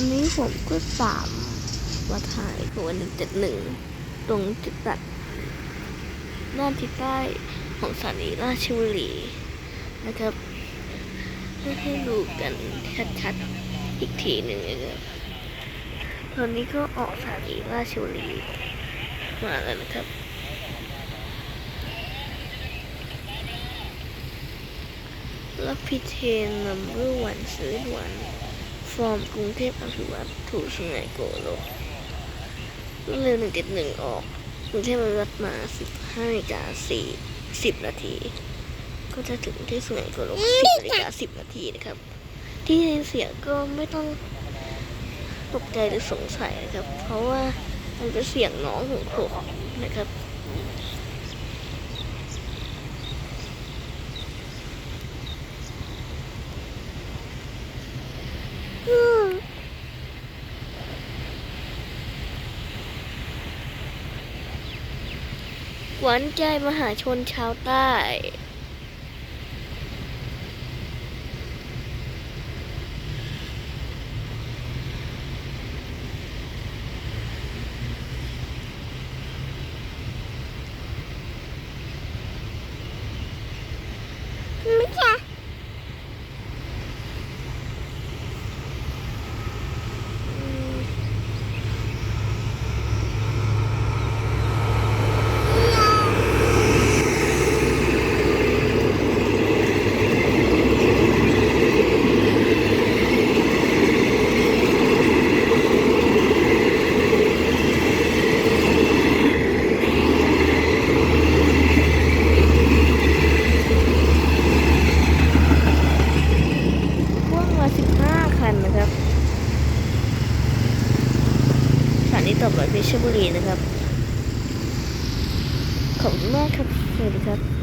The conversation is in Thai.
อันนี้ผมก็ตามมาถ่ายของวันหนึ่งเจ็ดหนึ่งตรงจุดตัดด้านทิศใต้ของสถานีราชบุรีนะครับเพื่อให้ดูกันชัดๆอีกทีหนึ่งนะครับตอนนี้ก็ออกสถานีราชบุรีมาแล้วนะครับรับพิเทนนัมเบอร์วันซื้อวัน ฟอร์มกรุงเทพอภิวัตถูกสุไหงโกโลกเร็วหนึ่งเจ็ดหนึ่งออกกรุงเทพอภิวัตมาสิบห้านาฬิกาสี่สิบนาที ก็จะถึงที่สุไงโกโลสิบนาฬิกาสิบนาทีนะครับ ที่เสียงก็ไม่ต้องตกใจหรือสงสัยนะครับ เพราะว่ามันเป็นเสียงน้องของผมนะครับ หวานใจมหาชนชาวใต้ ไม่ใช่ พ่วงมาสิบห้าคันนะครับสถา นีต่อไปเพชรบุรีนะครับ ขอบคุณมากครับ สวัสดีครับ